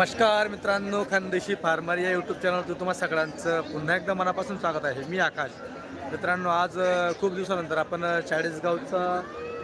नमस्कार मित्रांनो खानदेशी फार्मर या यूट्यूब चॅनलवर तुम्हा सगळ्यांचं पुन्हा एकदा मनापासून स्वागत आहे. मी आकाश. मित्रांनो आज खूप दिवसानंतर आपण चाळीसगावचा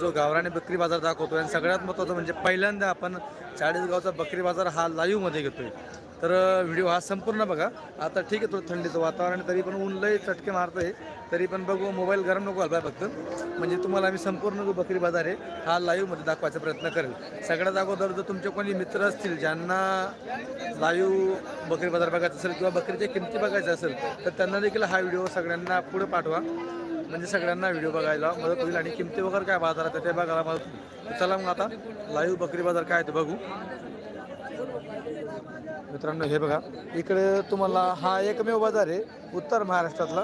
जो गावराने बकरी बाजार दाखवतो आणि सगळ्यात महत्त्वाचं म्हणजे पहिल्यांदा आपण चाळीसगावचा बकरी बाजार हा लाईव्हमध्ये घेतोय. तर व्हिडिओ हा संपूर्ण बघा. आता ठीक आहे थोडं थंडीचं वातावरण तरी पण ऊन लई चटके मारतोय. तरी पण बघू मोबाईल गरम नको घालवाय फक्त. म्हणजे तुम्हाला आम्ही संपूर्ण जो बकरी बाजार आहे. हा लाईव्हमध्ये दाखवायचा प्रयत्न करेल. सगळ्यात अगोदर जर तुमचे कोणी मित्र असतील ज्यांना लाईव्ह बकरी बाजार बघायचा असेल किंवा बकरीच्या किमती बघायच्या असेल तर त्यांना देखील हा व्हिडिओ सगळ्यांना पुढे पाठवा. म्हणजे सगळ्यांना व्हिडिओ बघायला मदत होईल. आणि किमती वगैरे काय बाजारात ते बघायला मदत होईल. चला मग आता लाईव्ह बकरी बाजार काय आहे ते बघू. मित्रांनो हे बघा. इकडे तुम्हाला हा एकमेव बाजार आहे उत्तर महाराष्ट्रातला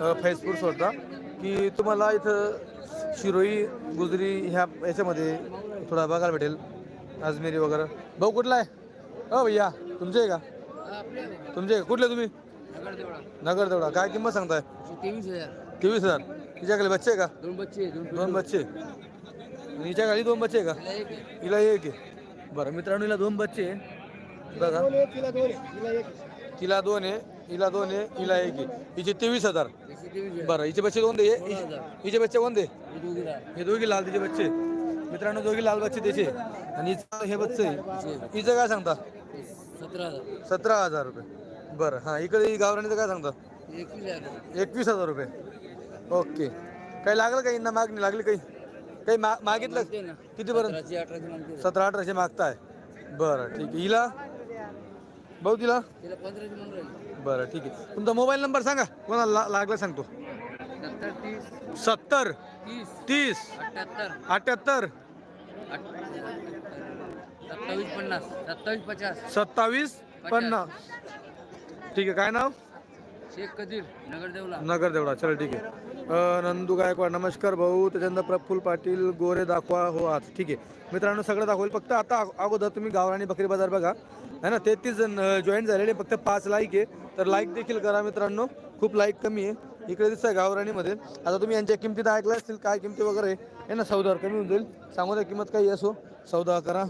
अ, फैजपूर सोडता. की तुम्हाला इथं शिरोई गुजरी ह्या याच्यामध्ये थोडा बघायला भेटेल. अजमेरी वगैरे. भाऊ कुठला आहे? हो भैया. तुमचे आहे का? तुमचे? कुठले तुम्ही? नगर तेवढा काय किंमत सांगताय? तेवीस हजार. तिच्याकडे बच्चे आहे का? दोन बच्चे दोन बच्चे. हिच्या दोन बच्चे आहे का. हिला एक आहे. बरं मित्रांनो हिला दोन बच्चे बघा. तिला दोन आहे. तिला एक. तिला दोन आहे हिला दोन आहे हिला एक आहे. हिचे तेवीस हजार. बरं हिचे बच्चे कोणते? सोळा हजार. हिचे बच्चे कोणते? हे दोघीला. हे दोघी लाल तिचे बच्चे. मित्रांनो दोघी लाल बच्चे त्याचे आणि हिचं हे बच्चे. आहे. हिचं काय सांगता? सतरा हजार. रुपये. बरं हां इकडे गावराणीचं काय सांगता? एकवीस हजार. रुपये. ओके. काही लागलं काही ना मागणी? लागली काही? काही मा मागितलं? कितीपर्यंत? सतराशे अठराशे मागते. सतरा अठराशे मागताय. बरं ठीक आहे. हिला? भाऊ तिला? बरं ठीक आहे. तुमचा मोबाईल नंबर सांगा. कोणाला ला- लागला सांगतो. सत्तर तीस. अठ्याहत्तर. सत्तावीस पन्नास. सत्तावीस पचास. सत्तावीस पन्नास. ठीक आहे काय नाव? शेख कदीर नगर देवला नगर चल ठीक आहे. नंदू गायकवाड नमस्कार भाऊ. त्याच्यानंतर प्रफुल्ल पाटील गोरे दाखवा हो आज. ठीक आहे. मित्रांनो सगळं दाखवेल. फक्त आता अगोदर तुम्ही गावराणी बकरी बाजार बघा. है ना? तेहतीस जण जॉईन झालेले. फक्त पाच लाईक आहे. तर लाईक देखील करा मित्रांनो. खूप लाईक कमी आहे. इकडे दिसतं गावराणीमध्ये आता तुम्ही यांच्या किमतीत ऐकल्या असतील काय किमती वगैरे आहे ना? सौदावर कमी होऊन जाईल. सांगू द्या किंमत काही असो. सौदा करा.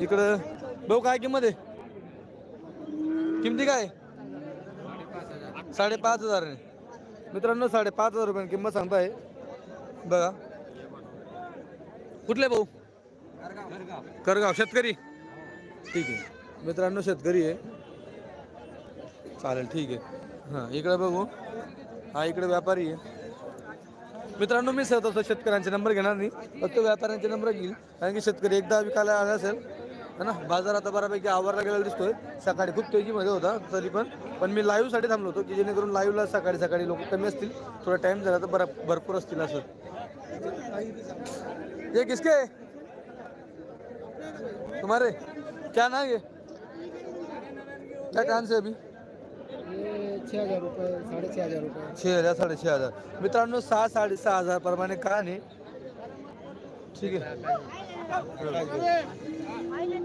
इकडं भाऊ काय किंमत आहे? किमती काय साडेपाच हजार आहे. मित्रांनो साडेपाच हजार रुपये किंमत सांगताय. बघा. कुठले भाऊ? करगाव शेतकरी. ठीक आहे. मित्रांनो शेतकरी आहे. चालेल ठीक आहे. हां इकडे बघू. हा इकडे व्यापारी आहे. मित्रांनो मी सहज शेतकऱ्यांचे नंबर घेणार नाही. फक्त व्यापाऱ्यांचे नंबर घेईल. कारण की शेतकरी एकदा विकायला आला असेल है ना? बाजार आता बऱ्यापैकी आवरला गेलेला दिसतोय. सकाळी खूप तेजीमध्ये होता तरी पण. पण मी लाईव्हसाठी थांबलो होतो की जेणेकरून लाईव्हला सकाळी सकाळी लोक कमी असतील थोडा टाईम झाला तर बरा भरपूर असतील असं. ये किसके? तुम्हारे? क्या नाम ये? क्या कान से अभी? छः हजार रुपये साडे छः हजार. रुपये छः हजार साडे छः हजार मित्रांनो सहा साडे सहा हजार. प्रमाणे कान आहे ठीक आहे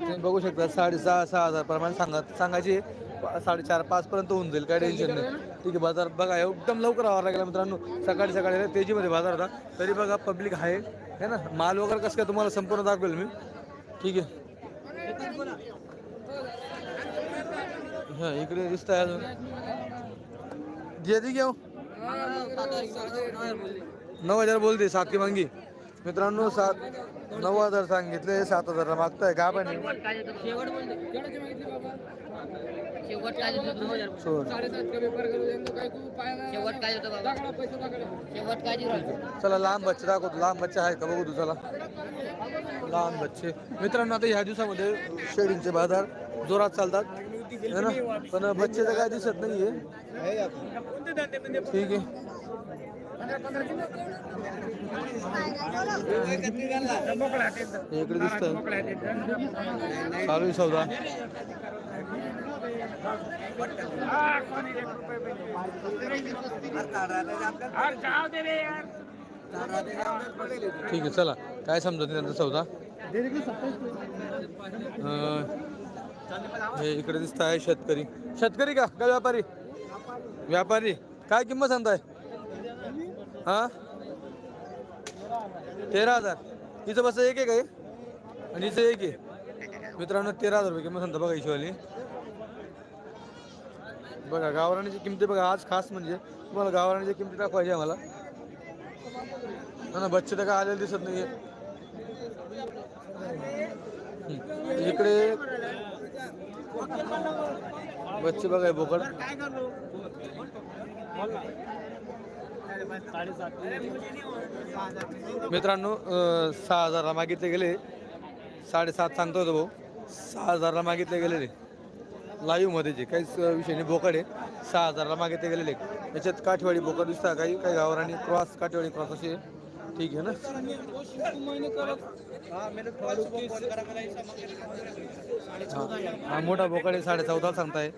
तुम्ही बघू शकता साडेसहा सहा हजार प्रमाणे सांगा सांगायचे पा- साडेचार पाच पर्यंत होऊन जाईल काय टेन्शन नाही. ठीक आहे बाजार बघा एकदम लवकर आवार लागला मित्रांनो. सकाळी सकाळी तेजीमध्ये बाजार होता. तरी बघा पब्लिक आहे. है ना? माल वगैरे कसं काय तुम्हाला संपूर्ण दाखवेल मी. ठीक आहे. हां इकडे दिसत आहे अजून. दे घेऊ. नऊ हजार बोलते सात की मांगी. मित्रांनो सात नऊ हजार सांगितले सात हजारला मागताय का पण शेवट काय हजार शेवट चला लहान बच्चे दाखवतो लहान बच्चे आहे का बघू तू चला. लहान बच्चे. मित्रांनो आता ह्या दिवसामध्ये शेळींचे बाजार जोरात चालतात. है ना? पण बच्चे तर काय दिसत नाहीये. ठीक आहे. हे इकडे दिसत चालू आहे सौदा ठीक आहे चला. काय समजत नाही त्यांचा सौदा? हे इकडे दिसत आहे शेतकरी. शेतकरी का? का व्यापारी? व्यापारी. काय किंमत सांगताय? हा? तेरा हजार. हिचं बस एक आहे काय आणि हिचं एक आहे. मित्रांनो तेरा हजार रुपये किंमत सांगता बघा हिशोवाली बघा गावराण्याची किमती बघा आज खास म्हणजे. तुम्हाला गावराण्याची किमती दाखवायची आम्हाला. ना बच्चे तर काय आलेले दिसत नाही इकडे बच्चे बघा बोकड. मित्रांनो सहा हजारला मागितले गेले. साडेसात सांगतो होतो भाऊ. सहा हजारला मागितले गेलेले लाईव्हमध्ये जे काहीच विषय नाही बोकड आहे. सहा हजारला मागितले गेलेले याच्यात काठीवाडी बोकड दिसता काही? काही गावरानी क्रॉस काठीवाडी क्रॉस असे. ठीक आहे ना? हा हा मोठा बोकड आहे साडे चौदा सांगताय.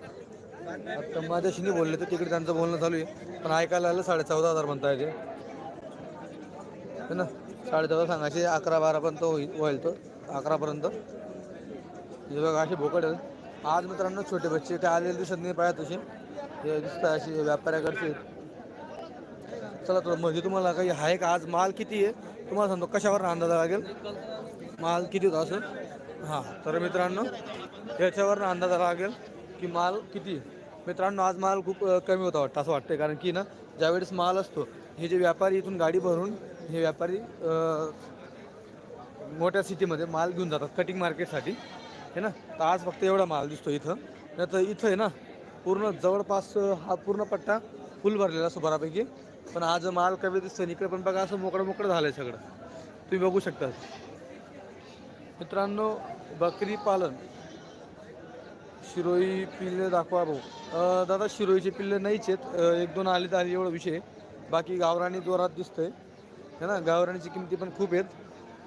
आता माझ्याशी नाही बोलले तर तिकडे त्यांचं बोलणं चालू आहे. पण ऐकायला आलं साडे चौदा हजार म्हणताय ते. ना? साडे चौदा सांगायचे अकरा बारापर्यंत होईल होईल तो. अकरापर्यंत हे बघा असे बोकड आहेत. आज मित्रांनो छोटे बच्चे काय आलेले दिसत नाही पाया तसे. हे दिसतात असे व्यापाऱ्याकडचे. चला तर म्हणजे तुम्हाला काही आहे का? आज माल किती आहे? तुम्हाला सांगतो कशावर अंदाज लागेल? माल किती होता असं? हां तर मित्रांनो याच्यावर अंदाज लागेल की माल किती आहे? मित्रांनो आज माल खूप कमी होता वाटतं असं वाटतं कारण की ना ज्यावेळेस माल असतो हे जे व्यापारी इथून गाडी भरून हे व्यापारी मोठ्या सिटीमध्ये माल घेऊन जातात कटिंग मार्केटसाठी आहे ना? तर आज फक्त एवढा माल दिसतो इथं. नाही तर इथं आहे ना पूर्ण जवळपास हा पूर्ण पट्टा फुल भरलेला असतो बऱ्यापैकी. पण आज माल कमी दिसतो आणि इकडे पण बघा असं मोकळं मोकळं झालं आहे सगळं. तुम्ही बघू शकता. मित्रांनो बकरी पालन. शिरोई पिल्ले दाखवा भाऊ दादा शिरोईचे पिल्ले नाहीच आहेत. एक दोन आले तर आले एवढा विषय बाकी गावराणी जोरात दिसतंय. है ना? गावराणीची किमती पण खूप आहेत.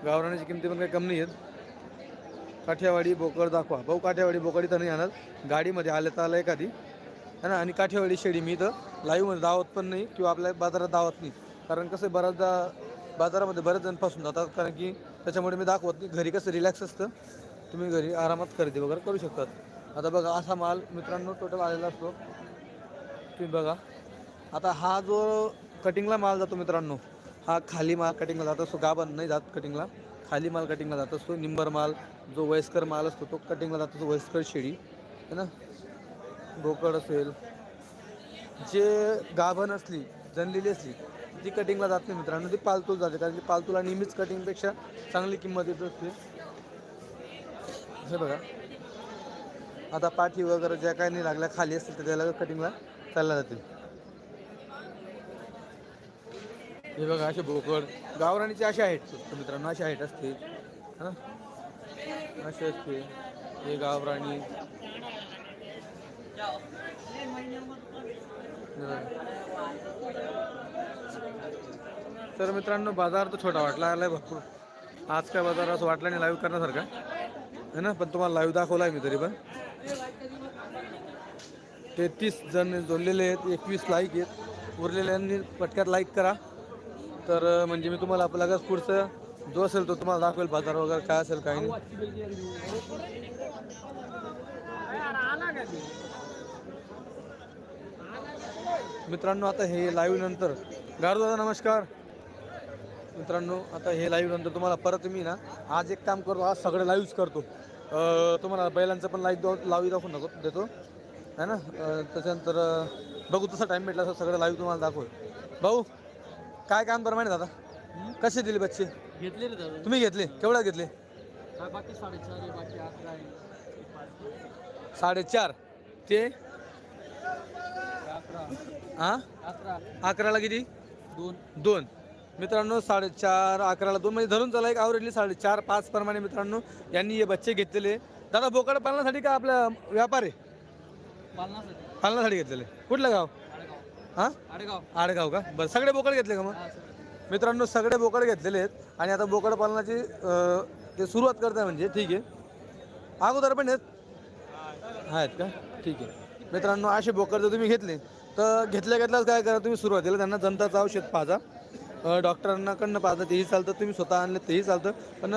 गावराणीची किमती पण काही कमी नाही आहेत काठियावाडी बोकड दाखवा. भाऊ काठियावाडी बोकड इथं नाही आणत. गाडीमध्ये आलं तर आलं एखादी. है ना? आणि काठियावाडी शेडी मी इथं लाईव्हमध्ये दावत पण नाही किंवा आपल्या बाजारात दावत नाही. कारण कसं आहे, बऱ्याचदा बाजारामध्ये बरेच जण फसून जातात. कारण की त्याच्यामुळे मी दाखवत नाही. घरी कसं रिलॅक्स असतं. तुम्ही घरी आरामात खरेदी वगैरे करू शकतात. आता बघा असा माल मित्रांनो टोटल आलेला असतो. तुम्ही बघा. आता हा जो कटिंगला माल जातो मित्रांनो हा खाली माल कटिंगला जात असतो. गाभण नाही जात कटिंगला खाली माल कटिंगला जात असतो. निंबर माल जो वयस्कर माल असतो तो कटिंगला जात असतो. वयस्कर शेळी. है ना? बोकड असेल जे गाभण असली जनलेली असली ती कटिंगला जात नाही मित्रांनो. ती पालतू जाते. कारण की पालतूला नेहमीच कटिंगपेक्षा चांगली किंमत येत असते. हे बघा. आता पाठी वगैरे ज्या काही नाही लागल्या खाली असतील तर त्याला कटिंगला चालल्या जातील. हे बघा असे भोकड गावराणीचे असे आहेत. मित्रांनो असे आहेत असते हां? असे असते हे गावराणी. तर मित्रांनो बाजार तर छोटा वाटला आलाय भरपूर. आज काय बाजार असं वाटलं नाही लाईव्ह करण्यासारखा. है ना? पण तुम्हाला लाईव्ह दाखवला आहे मी तरी पण. तेहतीस जण जोडलेले आहेत एकवीस लाईक आहेत. उरलेल्यांनी पटक्यात लाईक करा. तर म्हणजे मी तुम्हाला आपला लगेच पुढचं जो असेल तो तुम्हाला दाखवेल बाजार वगैरे काय असेल काही नाही. मित्रांनो आता हे लाईव्ह नंतर. गारू दादा नमस्कार. मित्रांनो आता हे लाईव्ह नंतर तुम्हाला परत मी ना आज एक काम करतो आज सगळं लाईव्हच करतो. तुम्हाला बैलांचं पण लाईव्ह लावी दाखवून नको देतो. है ना? त्याच्यानंतर बघू तसा टाईम भेटला असं सगळं लाईव्ह तुम्हाला दाखवू भाऊ काय काम कर माहिती दादा? कसे दिले बच्चे? घेतले तुम्ही घेतले? केवढ्या घेतले? साडेचार आहे आहे. ते? हां अकरा. अकराला किती? दोन. दोन. मित्रांनो साडेचार अकराला दोन. म्हणजे धरून चला एक आवरेजली साडेचार पाच प्रमाणे मित्रांनो यांनी हे बच्चे घेतलेले. दादा बोकड पालनासाठी का आपला व्यापार आहे? पालनासाठी. घेतलेले. कुठलं गाव? हां? आडेगाव. आडगाव का? बरं सगळे बोकड घेतले का मग? मित्रांनो सगळे बोकड घेतलेले आहेत. आणि आता बोकड पालनाची ते सुरुवात करताय म्हणजे ठीक आहे. अगोदर पण आहेत. आहेत का? ठीक आहे. मित्रांनो असे बोकड जर तुम्ही घेतले तर घेतल्या घेतल्याच काय करा तुम्ही सुरुवातीला त्यांना जनताचं औषध पाजा. अं, डॉक्टरांना कडनं पाजा तेही चालतं. तुम्ही स्वतः आणले तेही चालतं. पण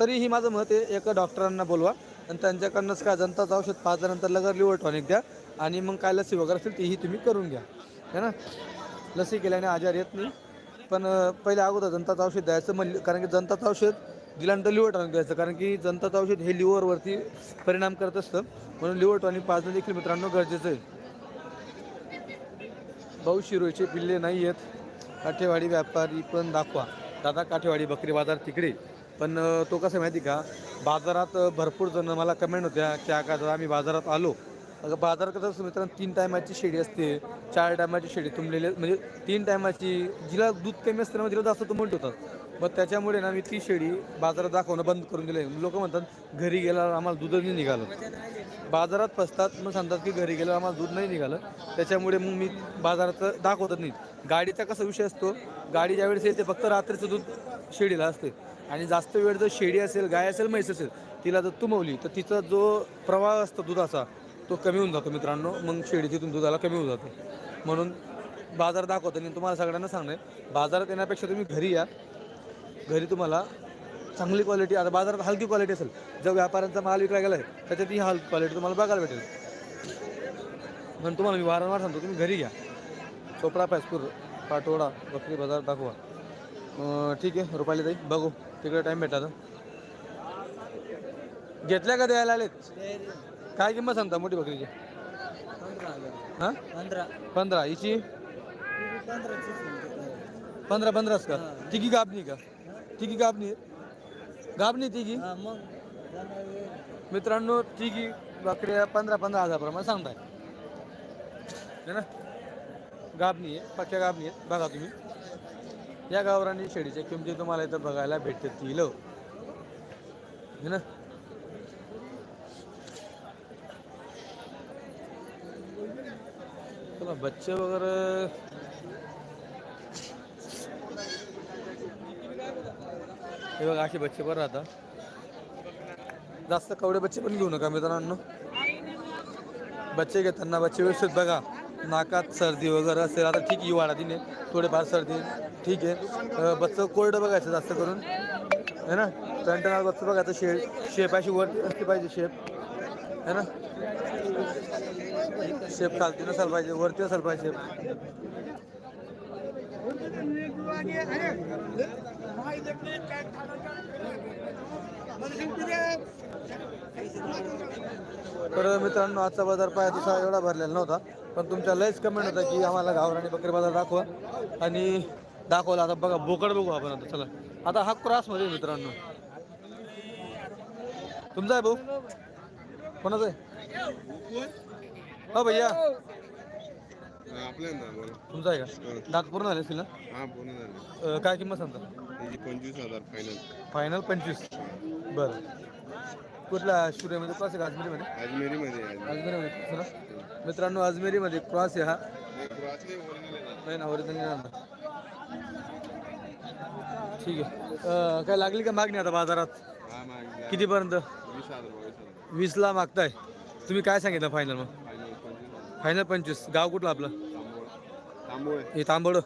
तरीही माझं मत आहे एका डॉक्टरांना बोलवा. आणि त्यांच्याकडनंच काय जनताचं औषध पाजल्यानंतर लगर लिव्हर टॉनिक द्या आणि मग काय लसी वगैरे असेल तीही तुम्ही करून घ्या. है ना? लसी केल्याने आजार येत नाही. पण पहिले अगोदर जनताचं औषध द्यायचं म्हणलं कारण की जनताचं औषध दिल्यानंतर लिव्हर टॉनिक द्यायचं. कारण की जनताचं औषध हे लिव्हरवरती परिणाम करत असतं. म्हणून लिव्हर टॉनिक पाजणं देखील मित्रांनो गरजेचं आहे. भाऊ शिरोचे पिल्ले नाही आहेत. काठेवाडी व्यापारी पण दाखवा. दादा काठेवाडी बकरी बाजार तिकडे. पण तो कसं आहे माहिती का? बाजारात भरपूर जण मला कमेंट होत्या की का दादा आम्ही बाजारात आलो. अगं बाजार कसं असतं मित्रांनो तीन टायमाची शेडी असते चार टायमाची शेडी तुंबलेली म्हणजे तीन टायमाची जिला दूध कमी असतं ना मग तिला जास्त तुंबून ठेवतात मग त्याच्यामुळे ना मी ती शेडी बाजारात दाखवणं बंद करून दिलं लोक म्हणतात घरी गेल्यावर आम्हाला दूध नाही निघालं. बाजारात फसतात मग सांगतात की घरी गेल्यावर आम्हाला दूध नाही निघालं. त्याच्यामुळे मग मी बाजारात दाखवतच नाही. गाडीचा कसा विषय असतो गाडी ज्यावेळेस येते फक्त रात्रीचं दूध शेडीला असते. आणि जास्त वेळ जर शेळी असेल गाय असेल म्हैस असेल तिला जर तुमवली तर तिचा जो प्रवाह असतो दुधाचा तो कमी होऊन जातो मित्रांनो. मग शेळी तिथून दुधाला कमी होऊन जातो. म्हणून बाजार दाखवतो आणि तुम्हाला सगळ्यांना सांगणं बाजारात येण्यापेक्षा तुम्ही घरी या. घरी तुम्हाला चांगली क्वालिटी आता बाजारात हलकी क्वालिटी असेल. जर व्यापाऱ्यांचा माल विकला गेला आहे त्याच्यात ही हलकी क्वालिटी तुम्हाला बघायला भेटेल. म्हणून तुम्हाला मी वारंवार सांगतो तुम्ही घरी घ्या चोपडा पॅसपूर पाटोडा बकरी बाजार दाखवा. ठीक आहे रुपाली ताई बघू. तिकडे टाईम भेटा आता घेतल्या का द्यायला आलेत? काय किंमत सांगता मोठी बकरीची? पंधरा हां? पंधरा. पंधरा. हिची? पंधरा पंधरा पंधराच का? तिघी गाबणी का? तिघी गाबणी गाबणी तिघी? मित्रांनो तिघी बकऱ्या पंधरा पंधरा हजार प्रमाणे सांगताय ना? गाबणी आहे पक्क्या गाबणी आहेत. बघा तुम्ही. या गावरानी शेळीच्या किमती तुम्हाला इथं बघायला भेटतील. है ना? चला बच्चे वगैरे हे बघा असे बच्चे बरं राहतात. जास्त कवडे बच्चे पण घेऊ नका मित्रांनो. बच्चे घेताना बच्चे व्यवस्थित बघा. नाकात सर्दी वगैरे असेल आता ठीक आहे वाढा तिने थोडेफार सर्दी ठीक आहे. बच्चं कोरडं बघायचं जास्त करून. है ना? कंटनार बच्चं बघायचं शेप शेप अशी वर असली पाहिजे शेप. है ना? शेप खालती नसायला पाहिजे वरती असायला पाहिजे. शेप तर मित्रांनो आजचा बाजार पाय तसा एवढा भरलेला नव्हता पण तुमच्या लयच कमेंट होता की आम्हाला गावराणी बकरी बाजार दाखवा. आणि दाखवला आता बघा बोकड बघू आपण आता चला. आता हा क्रॉसमध्ये मित्रांनो. तुमचा आहे भाऊ? कोणाचा आहे? हो भैया. तुमचा आहे का? दात पूर्ण झाले असतील ना? हा काय किंमत सांगता? पंचवीस हजार फायनल फायनल पंचवीस. बरं. कुठला स्टुडिओमध्ये क्रॉस आहे का अजमेरीमध्ये अजमेरीमध्ये आहे. अजमेरीमध्ये. मित्रांनो अजमेरीमध्ये क्रॉस आहे हा. नाही ना ओरिजिनल नाही आणला. ठीक आहे. अं, काय लागली का मागणी आता बाजारात? हा कितीपर्यंत? वीस हजार बावीस हजार. वीसला मागताय. तुम्ही काय सांगितलं फायनल मग? फायनल पंचवीस हजार. फायनल पंचवीस. गाव कुठलं आपलं? तांबोळ. तांबोळ हे तांबड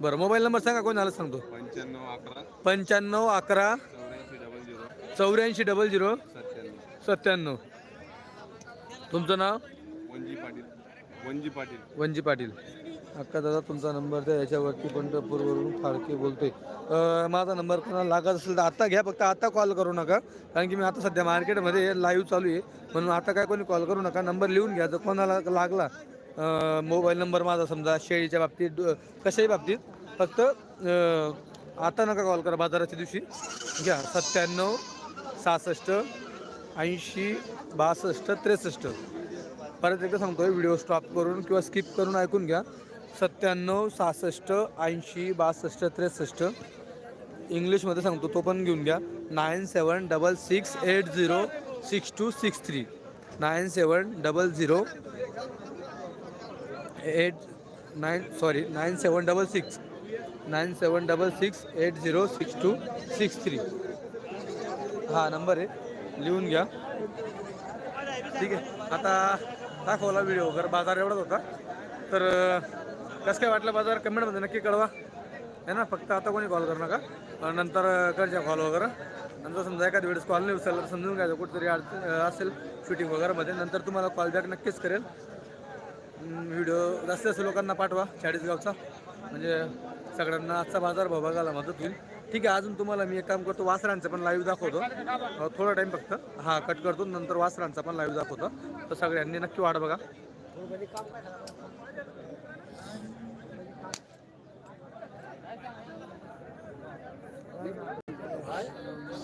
बरं मोबाईल नंबर सांगा कोण आलं सांगतो? पंच्याण्णव अकरा. पंच्याण्णव अकरा चौऱ्याऐंशी डबल झिरो चौऱ्याऐंशी डबल झिरो सत्त्याण्णव. तुमचं नाव? वनजी पाटील. वनजी पाटील. वंजी पाटील. अक्का दादा तुमचा नंबर द्या याच्यावरती पंढरपूरवरून फाळके बोलतोय. अं, माझा नंबर कोणाला लागत असेल तर आता घ्या फक्त आता कॉल करू नका. कारण की मी आता सध्या मार्केटमध्ये लाईव्ह चालू आहे. म्हणून आता काय कोणी कॉल करू नका नंबर लिहून घ्या. जर कोणाला लागला अं, मोबाईल नंबर माझा समजा शेळीच्या बाबतीत ड- कशाही बाबतीत फक्त अं, आता नका कॉल करा बाजाराच्या दिवशी. घ्या सत्त्याण्णव सहासष्ट ऐंशी बासष्ट त्रेसष्ट. परत एकदा सांगतोय व्हिडिओ स्टॉप करून किंवा स्किप करून ऐकून घ्या. सत्त्याण्णव सहासष्ट ऐंशी बासष्ट त्रेसष्ट. इंग्लिशमध्ये सांगतो तो पण घेऊन घ्या. Nine seven double six eight zero six two six three. Nine seven double zero eight nine sorry nine seven double six. Nine seven double six eight zero six two six three. हा number आहे. लिहून घ्या. ठीक आहे. आता दाखवला video जर बाजार एवढाच होता तर कसं काय वाटलं बाजार? कमेंटमध्ये नक्की कळवा. आहे ना? फक्त आता कोणी कॉल करू नका नंतर अं, करजा कॉल वगैरे. नंतर समजा एखाद्या वेळेस कॉल नाही उचलला तर समजून घ्यायचं कुठेतरी असेल शूटिंग वगैरेमध्ये नंतर तुम्हाला कॉल बॅक नक्कीच करेल. व्हिडिओ जास्त जास्त लोकांना पाठवा. चाळीसगावचा. म्हणजे सगळ्यांना आजचा बाजार भाव बघायला मदत होईल. ठीक आहे अजून तुम्हाला मी एक काम करतो वासरांचं पण लाईव्ह दाखवतो. थोडा टाईम फक्त. हां कट करतो नंतर वासरांचा पण लाईव्ह दाखवतो. तर सगळ्यांनी नक्की वाट बघा. Hi.